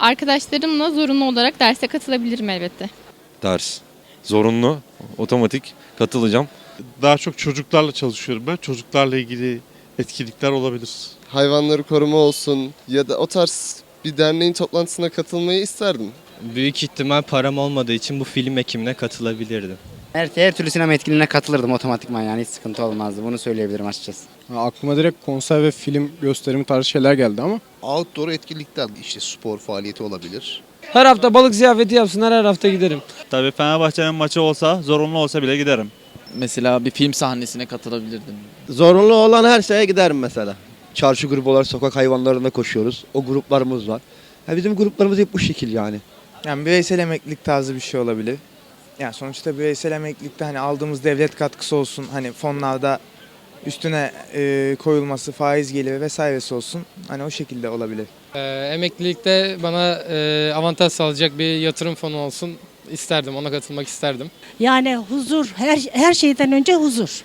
Arkadaşlarımla zorunlu olarak derse katılabilirim elbette. Ders. Zorunlu, otomatik katılacağım. Daha çok çocuklarla çalışıyorum ben. Çocuklarla ilgili etkinlikler olabilir. hayvanları koruma olsun ya da o tarz bir derneğin toplantısına katılmayı isterdim. Büyük ihtimal param olmadığı için bu film ekimine katılabilirdim. Her, her türlü sinema etkinliğine katılırdım otomatikman yani hiç sıkıntı olmazdı. Bunu söyleyebilirim açıkçası. Aklıma direkt konser ve film gösterimi tarzı şeyler geldi ama Outdoor etkinlikler işte spor faaliyeti olabilir. Her hafta balık ziyafeti yapsınlar her hafta giderim. Tabii Fenerbahçe'nin maçı olsa, zorunlu olsa bile giderim. Mesela bir film sahnesine katılabilirdim. Zorunlu olan her şeye giderim mesela. Çarşı grubu olarak sokak hayvanlarında koşuyoruz. O gruplarımız var. Ya bizim gruplarımız hep bu şekil yani. yani bireysel emeklilik tarzı bir şey olabilir. Yani sonuçta bireysel emeklilikte hani aldığımız devlet katkısı olsun hani fonlarda üstüne e, koyulması, faiz geliri vesairesi olsun. Hani o şekilde olabilir. emeklilikte bana e, avantaj sağlayacak bir yatırım fonu olsun isterdim. Ona katılmak isterdim. Yani huzur, her, her şeyden önce huzur.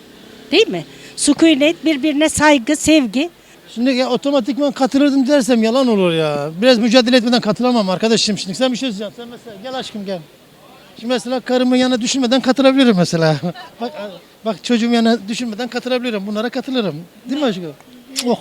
Değil mi? Sükunet, birbirine saygı, sevgi. Şimdi ya otomatikman katılırdım dersem yalan olur ya. Biraz mücadele etmeden katılamam arkadaşım şimdi. Sen bir şey söyleyeceksin. Sen mesela gel aşkım gel. Şimdi mesela karımın yanına düşünmeden katılabilirim mesela. bak bak çocuğum yanına düşünmeden katılabilirim. Bunlara katılırım. Değil mi aşkım? Oh.